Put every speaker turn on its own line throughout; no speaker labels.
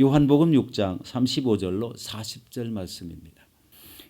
요한복음 6장 35절로 40절 말씀입니다.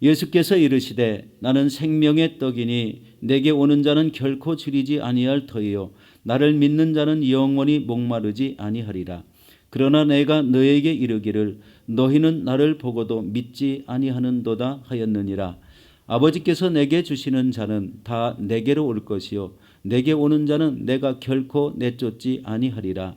예수께서 이르시되 나는 생명의 떡이니 내게 오는 자는 결코 줄이지 아니할 터이요 나를 믿는 자는 영원히 목마르지 아니하리라. 그러나 내가 너에게 이르기를 너희는 나를 보고도 믿지 아니하는도다 하였느니라. 아버지께서 내게 주시는 자는 다 내게로 올 것이요 내게 오는 자는 내가 결코 내쫓지 아니하리라.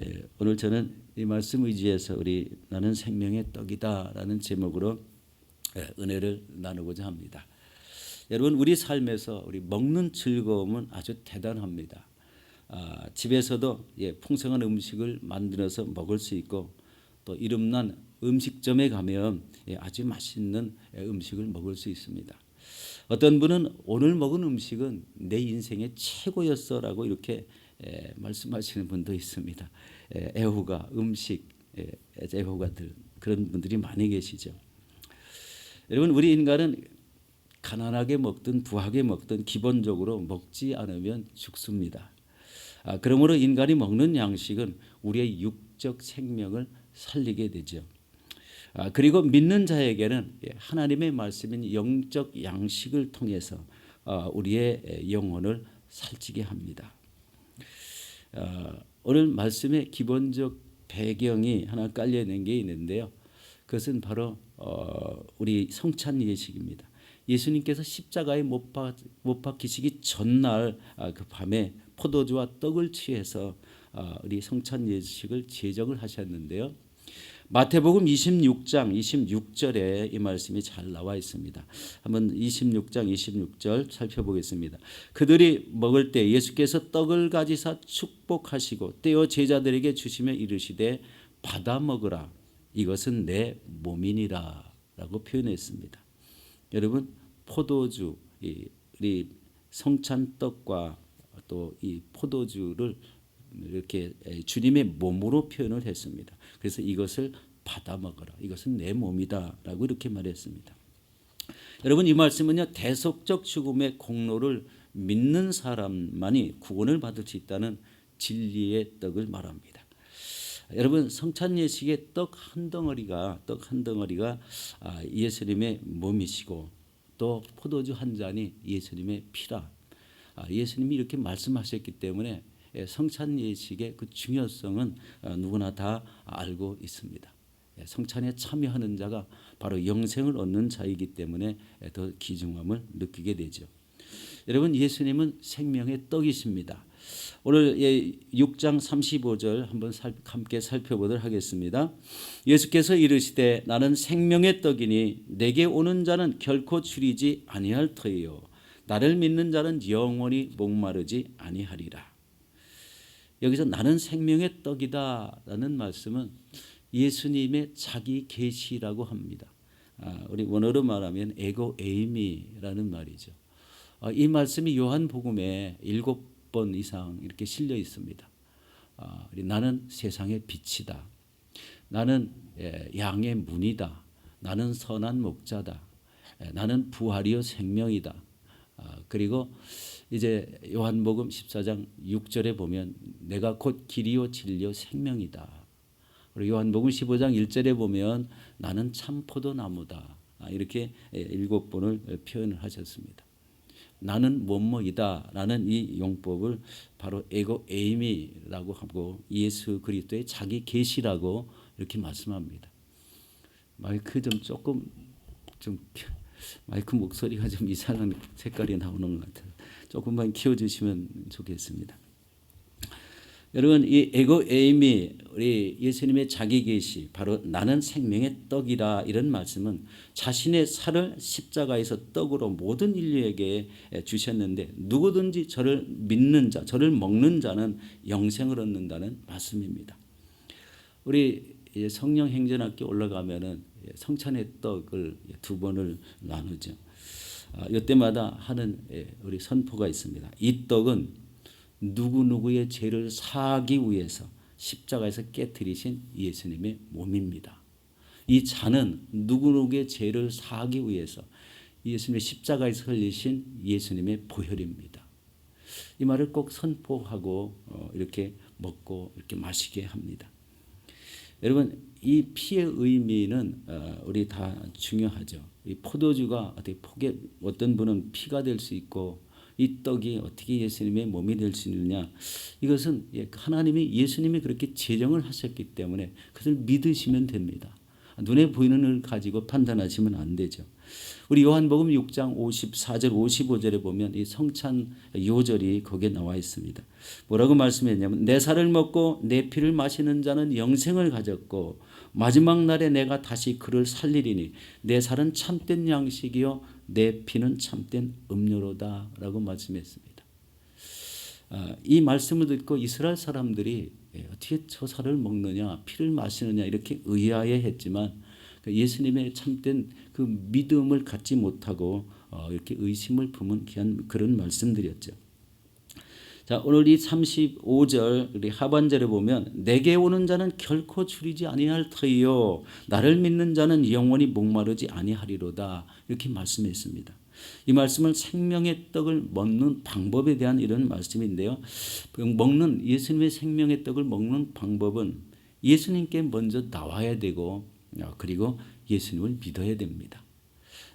예, 오늘 저는 이 말씀 의지해서 우리 나는 생명의 떡이다라는 제목으로 예, 은혜를 나누고자 합니다. 여러분 우리 삶에서 우리 먹는 즐거움은 아주 대단합니다. 아, 집에서도 예, 풍성한 음식을 만들어서 먹을 수 있고 또 이름난 음식점에 가면 예, 아주 맛있는 예, 음식을 먹을 수 있습니다. 어떤 분은 오늘 먹은 음식은 내 인생의 최고였어라고 이렇게 예, 말씀하시는 분도 있습니다. 예, 애호가 음식 예, 애호가들 그런 분들이 많이 계시죠. 여러분 우리 인간은 가난하게 먹든 부하게 먹든 기본적으로 먹지 않으면 죽습니다. 아, 그러므로 인간이 먹는 양식은 우리의 육적 생명을 살리게 되죠. 아, 그리고 믿는 자에게는 예, 하나님의 말씀인 영적 양식을 통해서 아, 우리의 영혼을 살찌게 합니다. 아, 오늘 말씀의 기본적 배경이 하나 깔려 있는 게 있는데요. 그것은 바로 어, 우리 성찬 예식입니다. 예수님께서 십자가에 못, 박, 못 박히시기 전날 그 밤에 포도주와 떡을 취해서 우리 성찬 예식을 제정을 하셨는데요. 마태복음 26장 26절에 이 말씀이 잘 나와 있습니다. 한번 26장 26절 살펴보겠습니다. 그들이 먹을 때 예수께서 떡을 가지사 축복하시고 떼어 제자들에게 주시며 이르시되 받아 먹으라 이것은 내 몸이니라라고 표현했습니다. 여러분 포도주 이 성찬 떡과 또 이 포도주를 이렇게 주님의 몸으로 표현을 했습니다. 그래서 이것을 받아 먹어라. 이것은 내 몸이다라고 이렇게 말했습니다. 여러분 이 말씀은요 대속적 죽음의 공로를 믿는 사람만이 구원을 받을 수 있다는 진리의 떡을 말합니다. 여러분 성찬 예식의 떡 한 덩어리가 떡 한 덩어리가 아, 예수님의 몸이시고 또 포도주 한 잔이 예수님의 피라. 아, 예수님이 이렇게 말씀하셨기 때문에 예, 성찬 예식의 그 중요성은 어, 누구나 다 알고 있습니다. 예, 성찬에 참여하는 자가 바로 영생을 얻는 자이기 때문에 예, 더 귀중함을 느끼게 되죠. 여러분 예수님은 생명의 떡이십니다. 오늘 6장 35절 한번 함께 살펴보도록 하겠습니다. 예수께서 이르시되 나는 생명의 떡이니 내게 오는 자는 결코 줄이지 아니할 터이요 나를 믿는 자는 영원히 목마르지 아니하리라. 여기서 나는 생명의 떡이다라는 말씀은 예수님의 자기 계시라고 합니다. 아, 우리 원어로 말하면 에고 에이미라는 말이죠. 아, 이 말씀이 요한복음에 일곱 번 이상 이렇게 실려 있습니다. 아, 나는 세상의 빛이다. 나는 예, 양의 문이다. 나는 선한 목자다. 예, 나는 부활이요 생명이다. 그리고 이제 요한복음 14장 6절에 보면 내가 곧 길이요 진리요 생명이다. 그리고 요한복음 15장 1절에 보면 나는 참 포도나무다. 아, 이렇게 일곱 번을 표현을 하셨습니다. 나는 뭐뭐이다라는 이 용법을 바로 에고 에이미라고 하고 예수 그리스도의 자기 계시라고 이렇게 말씀합니다. 마이크 좀 조금 좀 마이크 목소리가 좀 이상한 색깔이 나오는 것 같아요. 조금만 키워주시면 좋겠습니다. 여러분 이 에고 에임이 우리 예수님의 자기 계시 바로 나는 생명의 떡이라 이런 말씀은 자신의 살을 십자가에서 떡으로 모든 인류에게 주셨는데 누구든지 저를 믿는 자, 저를 먹는 자는 영생을 얻는다는 말씀입니다. 우리 성령 행전학교 올라가면은 예, 성찬의 떡을 두 번을 나누죠. 아, 이때마다 하는 예, 우리 선포가 있습니다. 이 떡은 누구 누구의 죄를 사하기 위해서 십자가에서 깨뜨리신 예수님의 몸입니다. 이 잔은 누구 누구의 죄를 사하기 위해서 예수님의 십자가에서 흘리신 예수님의 보혈입니다. 이 말을 꼭 선포하고 어, 이렇게 먹고 이렇게 마시게 합니다. 여러분 이 피의 의미는 어, 우리 다 중요하죠. 이 포도주가 어떻게 포개 어떤 분은 피가 될 수 있고 이 떡이 어떻게 예수님의 몸이 될 수 있느냐 이것은 예, 하나님이 예수님이 그렇게 제정을 하셨기 때문에 그것을 믿으시면 됩니다. 눈에 보이는 걸 가지고 판단하시면 안 되죠. 우리 요한복음 6장 54절 55절에 보면 이 성찬 요절이 거기에 나와 있습니다. 뭐라고 말씀했냐면 내 살을 먹고 내 피를 마시는 자는 영생을 가졌고 마지막 날에 내가 다시 그를 살리리니 내 살은 참된 양식이요 내 피는 참된 음료로다라고 말씀했습니다. 아, 이 말씀을 듣고 이스라엘 사람들이 예, 어떻게 저 살을 먹느냐 피를 마시느냐 이렇게 의아해했지만 그 예수님의 참된 그 믿음을 갖지 못하고 어, 이렇게 의심을 품은 귀한 그런 말씀드렸죠. 자 오늘 이 35절 우리 하반절에 보면 내게 오는 자는 결코 줄이지 아니할 터이요 나를 믿는 자는 영원히 목마르지 아니하리로다 이렇게 말씀했습니다. 이 말씀은 생명의 떡을 먹는 방법에 대한 이런 말씀인데요. 그 먹는 예수님의 생명의 떡을 먹는 방법은 예수님께 먼저 나와야 되고 어, 그리고 예수님을 믿어야 됩니다.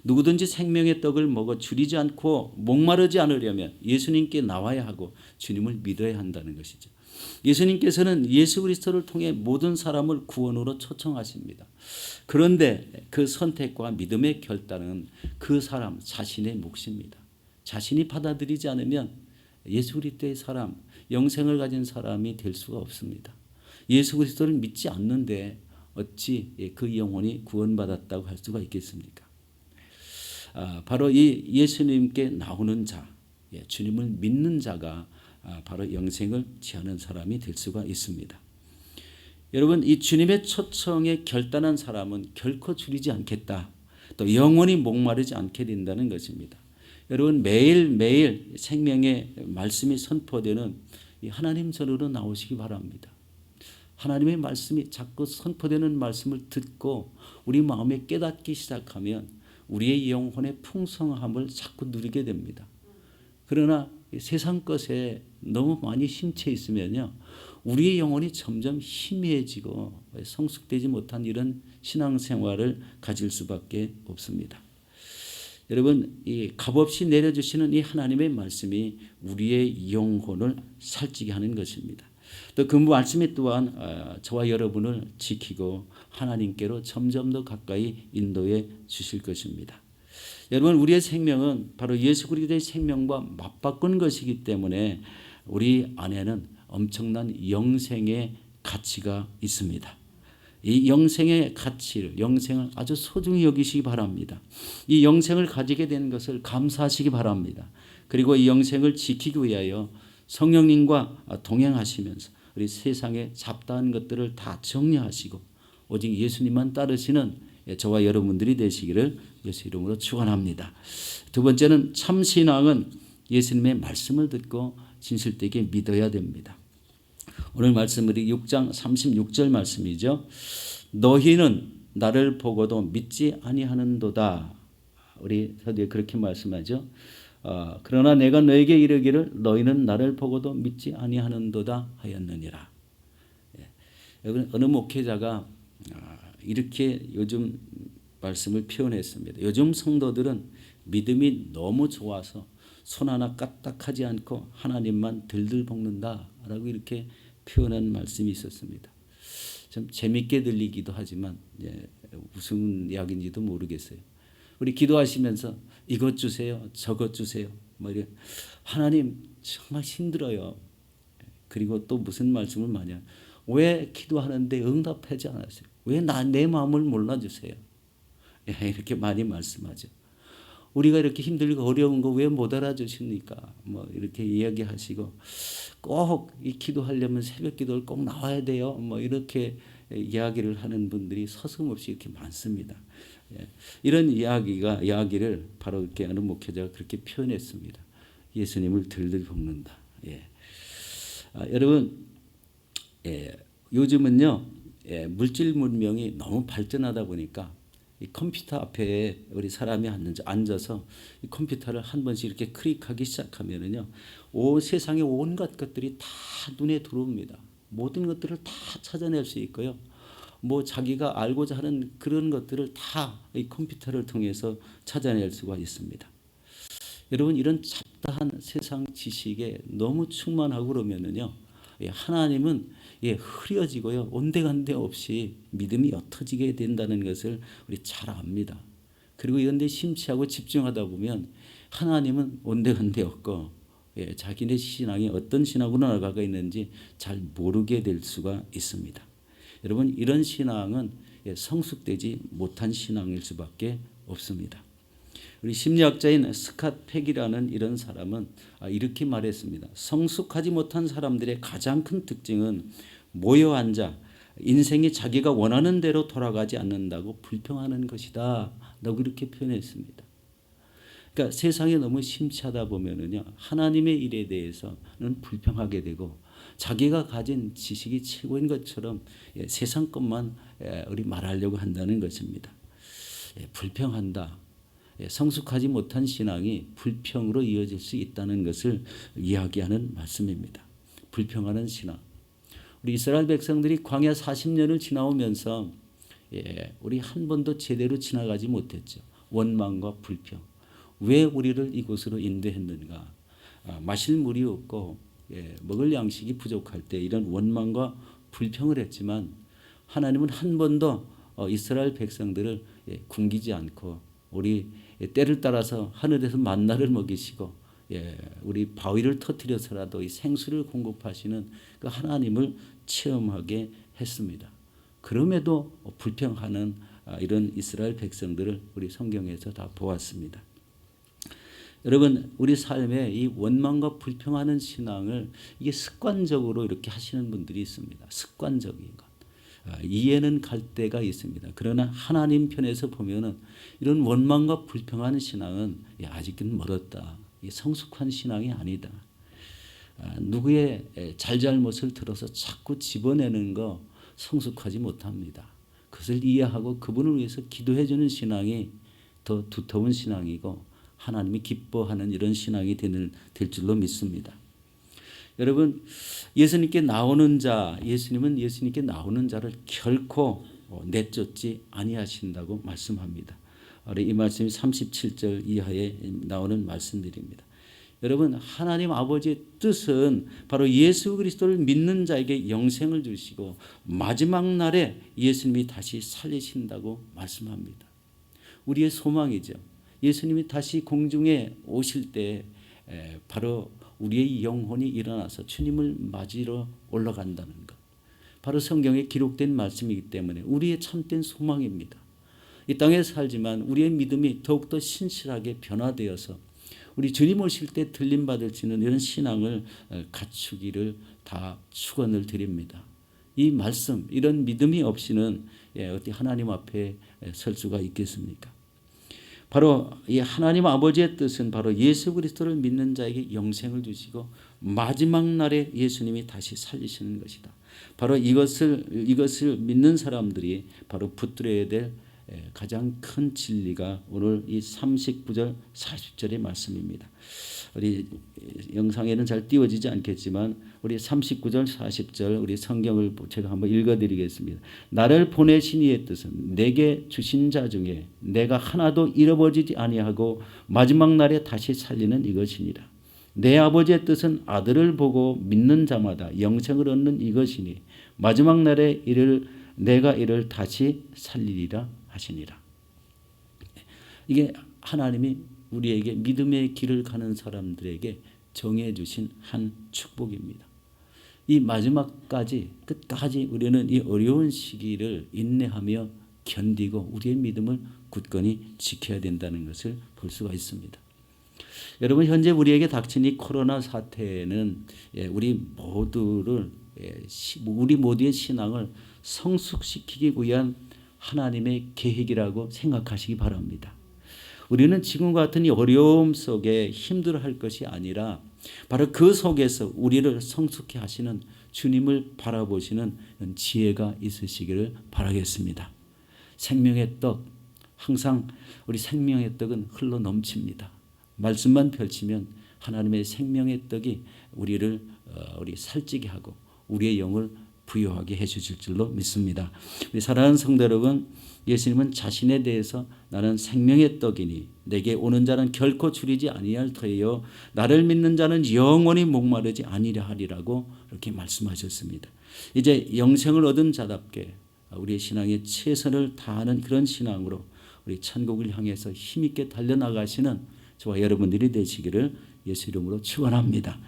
누구든지 생명의 떡을 먹어 줄이지 않고 목마르지 않으려면 예수님께 나와야 하고 주님을 믿어야 한다는 것이죠. 예수님께서는 예수 그리스도를 통해 모든 사람을 구원으로 초청하십니다. 그런데 그 선택과 믿음의 결단은 그 사람 자신의 몫입니다. 자신이 받아들이지 않으면 예수 그리스도의 사람, 영생을 가진 사람이 될 수가 없습니다. 예수 그리스도를 믿지 않는데 어찌 그 영혼이 구원받았다고 할 수가 있겠습니까? 아, 바로 이 예수님께 나오는 자, 예, 주님을 믿는 자가 아, 바로 영생을 취하는 사람이 될 수가 있습니다. 여러분 이 주님의 초청에 결단한 사람은 결코 줄이지 않겠다. 또 영원히 목마르지 않게 된다는 것입니다. 여러분 매일 매일 생명의 말씀이 선포되는 하나님 전으로 나오시기 바랍니다. 하나님의 말씀이 자꾸 선포되는 말씀을 듣고 우리 마음에 깨닫기 시작하면 우리의 영혼의 풍성함을 자꾸 누리게 됩니다. 그러나 세상 것에 너무 많이 심취해 있으면요. 우리의 영혼이 점점 희미해지고 성숙되지 못한 이런 신앙생활을 가질 수밖에 없습니다. 여러분 이 값없이 내려주시는 이 하나님의 말씀이 우리의 영혼을 살찌게 하는 것입니다. 또 그 말씀이 또한 어, 저와 여러분을 지키고 하나님께로 점점 더 가까이 인도해 주실 것입니다. 여러분 우리의 생명은 바로 예수 그리스도의 생명과 맞바꾼 것이기 때문에 우리 안에는 엄청난 영생의 가치가 있습니다. 이 영생의 가치를 영생을 아주 소중히 여기시기 바랍니다. 이 영생을 가지게 된 것을 감사하시기 바랍니다. 그리고 이 영생을 지키기 위하여 성령님과 동행하시면서 우리 세상의 잡다한 것들을 다 정리하시고 오직 예수님만 따르시는 저와 여러분들이 되시기를 예수 이름으로 축원합니다. 두 번째는 참 신앙은 예수님의 말씀을 듣고 진실되게 믿어야 됩니다. 오늘 말씀 우리 6장 36절 말씀이죠. 너희는 나를 보고도 믿지 아니하는도다. 우리 서두에 그렇게 말씀하죠. 어, 그러나 내가 너에게 이르기를 너희는 나를 보고도 믿지 아니하는도다 하였느니라. 예. 어느 목회자가 아, 이렇게 요즘 말씀을 표현했습니다. 요즘 성도들은 믿음이 너무 좋아서 손 하나 까딱하지 않고 하나님만 들들 볶는다라고 이렇게 표현한 말씀이 있었습니다. 좀 재밌게 들리기도 하지만 예, 무슨 이야기인지도 모르겠어요. 우리 기도하시면서 이것 주세요, 저것 주세요. 뭐 이래 하나님 정말 힘들어요. 그리고 또 무슨 말씀을 많이 하. 왜 기도하는데 응답하지 않았어요? 왜 나 내 마음을 몰라 주세요? 예, 이렇게 많이 말씀하죠. 우리가 이렇게 힘들고 어려운 거 왜 못 알아주십니까? 뭐 이렇게 이야기하시고 꼭 이 기도하려면 새벽 기도를 꼭 나와야 돼요. 뭐 이렇게 이야기를 하는 분들이 서슴없이 이렇게 많습니다. 예. 이런 이야기가 이야기를 바로 이렇게 어느 목회자가 그렇게 표현했습니다. 예수님을 들들 볶는다. 예. 아, 여러분 예, 요즘은요 예, 물질 문명이 너무 발전하다 보니까 이 컴퓨터 앞에 우리 사람이 앉아- 앉아서 이 컴퓨터를 한 번씩 이렇게 클릭하기 시작하면은요, 온 세상의 온갖 것들이 다 눈에 들어옵니다. 모든 것들을 다 찾아낼 수 있고요. 뭐 자기가 알고자 하는 그런 것들을 다 이 컴퓨터를 통해서 찾아낼 수가 있습니다. 여러분 이런 잡다한 세상 지식에 너무 충만하고 그러면은요, 예, 하나님은 예, 흐려지고요, 온데간데 없이 믿음이 옅어지게 된다는 것을 우리 잘 압니다. 그리고 이런 데 심취하고 집중하다 보면 하나님은 온데간데 없고 예, 자기네 신앙이 어떤 신앙으로 나가고 있는지 잘 모르게 될 수가 있습니다. 여러분 이런 신앙은 예, 성숙되지 못한 신앙일 수밖에 없습니다. 우리 심리학자인 스캇 팩이라는 이런 사람은 아, 이렇게 말했습니다. 성숙하지 못한 사람들의 가장 큰 특징은 모여 앉아 인생이 자기가 원하는 대로 돌아가지 않는다고 불평하는 것이다. 라고 이렇게 표현했습니다. 그러니까 세상에 너무 심취하다 보면은요 하나님의 일에 대해서는 불평하게 되고 자기가 가진 지식이 최고인 것처럼 예, 세상 것만 예, 우리 말하려고 한다는 것입니다. 예, 불평한다. 예, 성숙하지 못한 신앙이 불평으로 이어질 수 있다는 것을 이야기하는 말씀입니다. 불평하는 신앙. 우리 이스라엘 백성들이 광야 40년을 지나오면서 예, 우리 한 번도 제대로 지나가지 못했죠. 원망과 불평. 왜 우리를 이곳으로 인도했는가? 아, 마실 물이 없고 예, 먹을 양식이 부족할 때 이런 원망과 불평을 했지만 하나님은 한 번도 어, 이스라엘 백성들을 예, 굶기지 않고 우리 때를 따라서 하늘에서 만나를 먹이시고 예, 우리 바위를 터뜨려서라도 이 생수를 공급하시는 그 하나님을 체험하게 했습니다. 그럼에도 불평하는 아, 이런 이스라엘 백성들을 우리 성경에서 다 보았습니다. 여러분 우리 삶에 이 원망과 불평하는 신앙을 이게 습관적으로 이렇게 하시는 분들이 있습니다. 습관적인 것. 아, 이해는 갈 때가 있습니다. 그러나 하나님 편에서 보면은 이런 원망과 불평하는 신앙은 야, 아직은 멀었다. 이 성숙한 신앙이 아니다. 아, 누구의 잘잘못을 들어서 자꾸 집어내는 거 성숙하지 못합니다. 그것을 이해하고 그분을 위해서 기도해 주는 신앙이 더 두터운 신앙이고 하나님이 기뻐하는 이런 신앙이 되는, 될 줄로 믿습니다. 여러분 예수님께 나오는 자 예수님은 예수님께 나오는 자를 결코 어, 내쫓지 아니하신다고 말씀합니다. 이 말씀이 37절 이하에 나오는 말씀들입니다. 여러분 하나님 아버지의 뜻은 바로 예수 그리스도를 믿는 자에게 영생을 주시고 마지막 날에 예수님이 다시 살리신다고 말씀합니다. 우리의 소망이죠. 예수님이 다시 공중에 오실 때 바로 우리의 영혼이 일어나서 주님을 맞으러 올라간다는 것. 바로 성경에 기록된 말씀이기 때문에 우리의 참된 소망입니다. 이 땅에 살지만 우리의 믿음이 더욱더 신실하게 변화되어서 우리 주님 오실 때 들림 받을 수 있는 이런 신앙을 갖추기를 다 축원을 드립니다. 이 말씀 이런 믿음이 없이는 예, 어디 하나님 앞에 설 수가 있겠습니까? 바로 이 하나님 아버지의 뜻은 바로 예수 그리스도를 믿는 자에게 영생을 주시고 마지막 날에 예수님이 다시 살리시는 것이다. 바로 이것을 이것을 믿는 사람들이 바로 붙들어야 될 가장 큰 진리가 오늘 이 39절 40절의 말씀입니다. 우리 영상에는 잘 띄워지지 않겠지만 우리 39절 40절 우리 성경을 제가 한번 읽어드리겠습니다. 나를 보내신 이의 뜻은 내게 주신 자 중에 내가 하나도 잃어버리지 아니하고 마지막 날에 다시 살리는 이것이니라. 내 아버지의 뜻은 아들을 보고 믿는 자마다 영생을 얻는 이것이니 마지막 날에 이를 내가 이를 다시 살리리라 하시니라. 이게 하나님이 우리에게 믿음의 길을 가는 사람들에게 정해 주신 한 축복입니다. 이 마지막까지 끝까지 우리는 이 어려운 시기를 인내하며 견디고 우리의 믿음을 굳건히 지켜야 된다는 것을 볼 수가 있습니다. 여러분 현재 우리에게 닥친 이 코로나 사태는 예, 우리 모두를 예, 우리 모두의 신앙을 성숙시키기 위한 하나님의 계획이라고 생각하시기 바랍니다. 우리는 지금 같은 이 어려움 속에 힘들어 할 것이 아니라 바로 그 속에서 우리를 성숙해 하시는 주님을 바라보시는 지혜가 있으시기를 바라겠습니다. 생명의 떡 항상 우리 생명의 떡은 흘러 넘칩니다. 말씀만 펼치면 하나님의 생명의 떡이 우리를 어, 우리 살찌게 하고 우리의 영을 부여하게 해 주실 줄로 믿습니다. 우리 사랑하는 성도 여러분, 예수님은 자신에 대해서 나는 생명의 떡이니 내게 오는 자는 결코 줄이지 아니할 터이요 나를 믿는 자는 영원히 목마르지 아니려 하리라고 이렇게 말씀하셨습니다. 이제 영생을 얻은 자답게 우리의 신앙에 최선을 다하는 그런 신앙으로 우리 천국을 향해서 힘있게 달려나가시는 저와 여러분들이 되시기를 예수 이름으로 축원합니다.